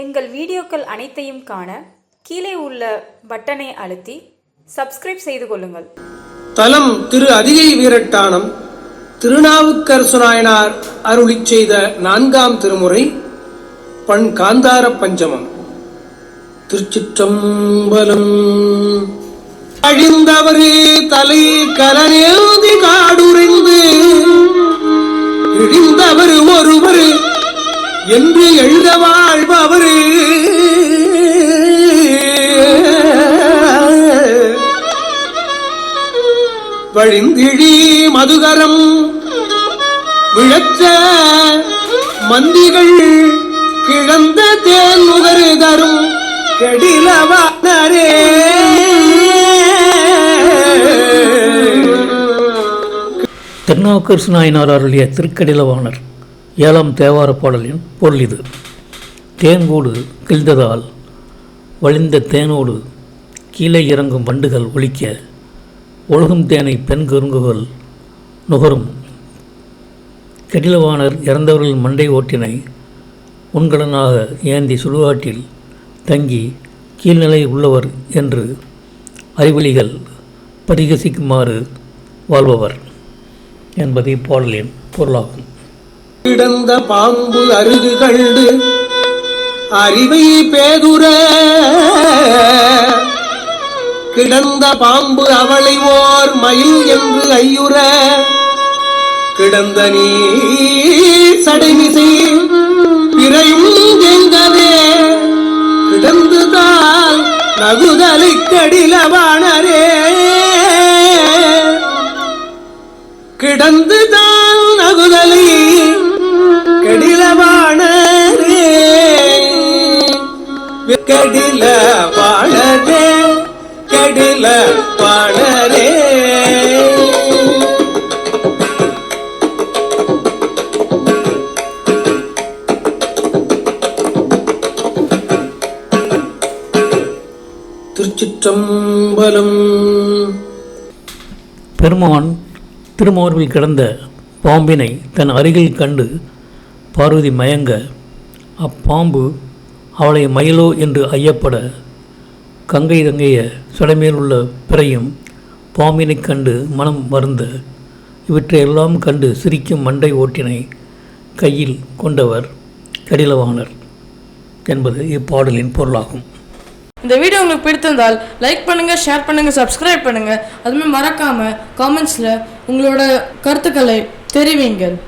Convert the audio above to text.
எங்கள் வீடியோக்கள் அனைத்தையும் காண கீழே உள்ள பட்டனை அழுத்தி சப்ஸ்கிரைப் செய்து கொள்ளுங்கள். தலம் திரு அதிகை வீரட்டானம் திருநாவுக்கரசு நாயனார் அருளி செய்த நான்காம் திருமுறை பண் காந்தார பஞ்சமம். திருச்சிற்றம்பலம். அழிந்தவரே தலை கலனேந்தி காடுரைந்து இழிந்தவர் ஒருவர் என்று எழுத வாழ்பவர் வழிந்திழி மதுகரம். விழச்ச மந்திகள் கிழந்த தேன் நுகரு தரும். கெடிலவானரே. திருநாவுக்கரசு நாயனார் அருளிய திருக்கடிலவாணர் ஏழாம் தேவார பாடலின் பொருள் இது. தேன்கூடு கிழ்ந்ததால் வழிந்த தேனோடு கீழே இறங்கும் வண்டுகள் ஒழிக்க ஒழுகும் தேனை பெண் கருங்குகள் நுகரும். கெடிலவாணர் இறந்தவர்கள் மண்டை ஓட்டினை உண்கலனாக ஏந்தி சுடுகாட்டில் தங்கி கீழ்நிலை உள்ளவர் என்று அறிவொலிகள் பரிகசிக்குமாறு வாழ்பவர் என்பது இப்பாடலின் பொருளாகும். கிடந்த பாம்பு அருகு கண்டு அறிவை பேதுர கிடந்த பாம்பு அவளை ஓர் மயில் என்று ஐயுற. கிடந்த நீர் சடைமிசை பிறையும் எங்கவே கிடந்துதான் நகுதலை கடிலவானரே கிடந்துதான் நகுதலை கடிலவாணரே கடில வாழரே கடில பாடரே. திருச்சிற்றம்பலம். பெருமான் திருமார்பில் கிடந்த பாம்பினை தன் அருகில் கண்டு பார்வதி மயங்க அப்பாம்பு அவளை மயிலோ என்று ஐயப்பட கங்கை தங்கைய சடைமேல் உள்ள பிறையும் பாம்பினைக் கண்டு மனம் வருந்த இவற்றையெல்லாம் கண்டு சிரிக்கும் மண்டை ஓட்டினை கையில் கொண்டவர் கடிலவாணர் என்பது இப்பாடலின் பொருளாகும். இந்த வீடியோ உங்களுக்கு பிடித்திருந்தால் லைக் பண்ணுங்கள் ஷேர் பண்ணுங்கள் சப்ஸ்கிரைப் பண்ணுங்கள் அதுமாதிரி மறக்காம காமெண்ட்ஸில் உங்களோட கருத்துக்களை தெரிவிங்கள்.